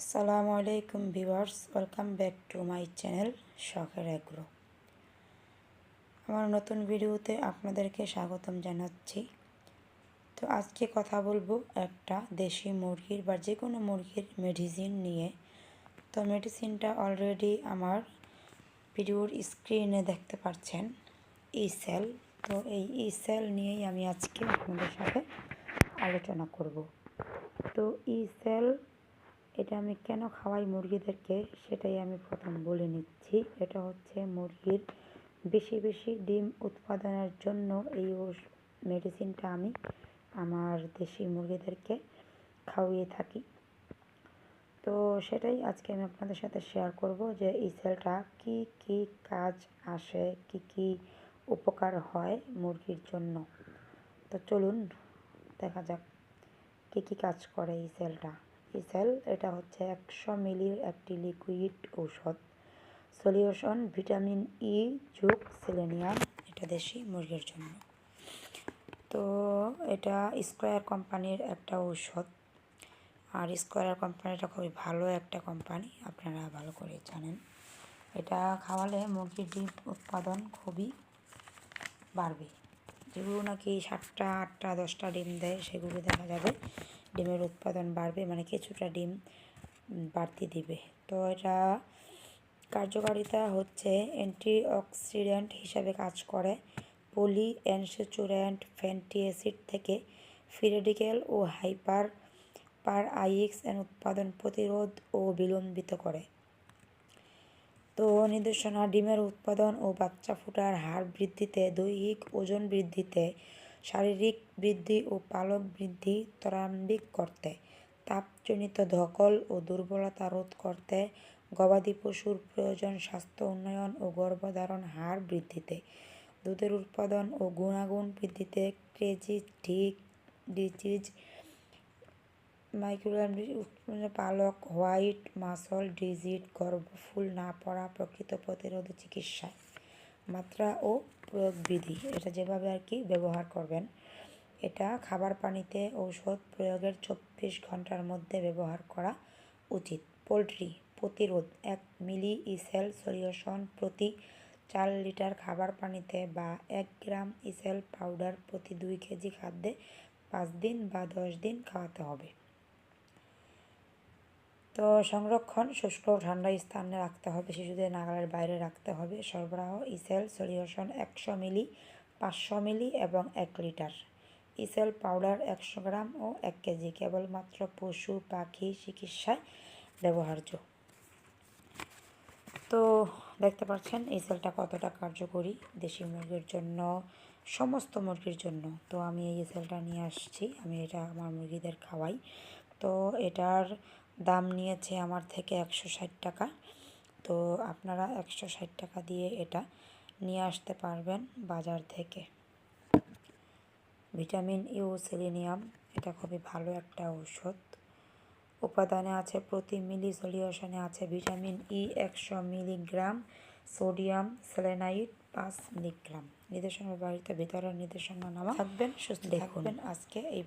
আসসালামু আলাইকুম viewers, welcome back to my channel শখের এগ্রো আমার নতুন ভিডিওতে আপনাদেরকে স্বাগতম জানাচ্ছি। তো আজকে কথা বলব একটা দেশি মুরগির বা যে কোনো মুরগির মেডিসিন নিয়ে। তো মেডিসিনটা অলরেডি আমার ভিডিওর স্ক্রিনে দেখতে পাচ্ছেন ই সেল তো এই ই সেল নিয়েই আমি আজকে আপনাদের সাথে আলোচনা করব। তো ই সেল এটা আমি কেন খাওয়াই মুরগিদেরকে সেটাই আমি প্রথম বলে নিচ্ছি। এটা হচ্ছে মুরগির বেশি বেশি ডিম উৎপাদনের জন্য এই মেডিসিনটা আমি আমার দেশি মুরগিদেরকে খাওয়িয়ে থাকি। তো সেটাই আজকে আমি আপনাদের সাথে শেয়ার করব যে এই সেলটা কি কি কাজ আসে, কি কি উপকার হয় মুরগির জন্য। তো চলুন দেখা যাক কী কী কাজ করে এই সেলটা ইসেল এটা হচ্ছে একশো মিলির একটি লিকুইড ঔষধ। সলিউশন ভিটামিন ই যুগ সেলেনিয়াম, এটা দেশি মুরগির জন্য। তো এটা স্কোয়ার কোম্পানির একটা ঔষধ। আর স্কোয়ার কোম্পানিটা খুবই ভালো একটা কোম্পানি, আপনারা ভালো করে জানেন। এটা খাওয়ালে মুরগির ডিম উৎপাদন খুবই বাড়বে। যেগুলো নাকি সাতটা, আটটা, দশটা ডিম দেয়, সেগুলো দেখা যাবে। ডিমের উৎপাদন বাড়বে মানে কিছুটা ডিম বাড়তি দিবে। তো এটা কার্যকারিতা হচ্ছে অ্যান্টিঅক্সিডেন্ট হিসাবে কাজ করে। পলি অ্যানসেচুরেন্ট ফ্যান্টি অ্যাসিড থেকে ফিরেডিক্যাল ও হাইপার পার আইএক্স এর উৎপাদন প্রতিরোধ ও বিলম্বিত করে। তো নির্দেশনা, ডিমের উৎপাদন ও বাচ্চা ফুটার হার বৃদ্ধিতে, দৈহিক ওজন বৃদ্ধিতে শারীরিক বৃদ্ধি ও পালক বৃদ্ধি ত্বরান্বিত করতে, তাপজনিত ধকল ও দুর্বলতা রোধ করতে, গবাদি পশুর প্রয়োজন স্বাস্থ্য উন্নয়ন ও গর্ভধারণ হার বৃদ্ধিতে, দুধের উৎপাদন ও গুণাগুণ বৃদ্ধিতে, ক্রেজি ঠিক ডিজিজ মাইক্রোগ্রাম পালক, হোয়াইট মাসল ডিজিট গর্ভফুল না পড়া প্রকৃত প্রতিরোধ চিকিৎসায়। মাত্রা ও প্রয়োগ বিধি এটা যেভাবে আর কি ব্যবহার করবেন, এটা খাবার পানিতে ঔষধ প্রয়োগের চব্বিশ ঘণ্টার মধ্যে ব্যবহার করা উচিত। পোলট্রি প্রতিরোধ, এক মিলি ইসেল সলিউশন প্রতি চার লিটার খাবার পানিতে বা এক গ্রাম ইসেল পাউডার প্রতি দুই কেজি খাদ্যে পাঁচ দিন বা দশ দিন খাওয়াতে হবে। তো সংরক্ষণ শুষ্ক ঠান্ডা স্থানে রাখতে হবে, শিশুদের নাগালের বাইরে রাখতে হবে। সরবরাহ, ইসেল, সলিউশন একশো মিলি, পাঁচশো মিলি এবং এক লিটার। ইসেল পাউডার একশো গ্রাম ও এক কেজি, কেবলমাত্র পশু পাখি চিকিৎসায় ব্যবহার্য। তো দেখতে পাচ্ছেন এই সেলটা কতটা কার্যকরী দেশি মুরগির জন্য, সমস্ত মুরগির জন্য। তো আমি এই সেলটা নিয়ে আসছি, আমি এটা আমার মুরগিদের খাওয়াই। তো এটার দাম নিয়েছে আমার থেকে একশো ষাট টাকা। তো আপনারা একশো ষাট টাকা দিয়ে এটা নিয়ে আসতে পারবেন বাজার থেকে। ভিটামিন ইউ সেলিনিয়াম এটা খুবই ভালো একটা ঔষধ। উপাদানে আছে প্রতি মিলি সলিউশনে আছে ভিটামিন ই একশো মিলিগ্রাম সোডিয়াম সেলেনাইট পাঁচ মিলিগ্রাম। নির্দেশনার বাড়িতে ভিতরের নির্দেশনা নামা থাকবেন সুস্থ থাকবেন। আজকে এই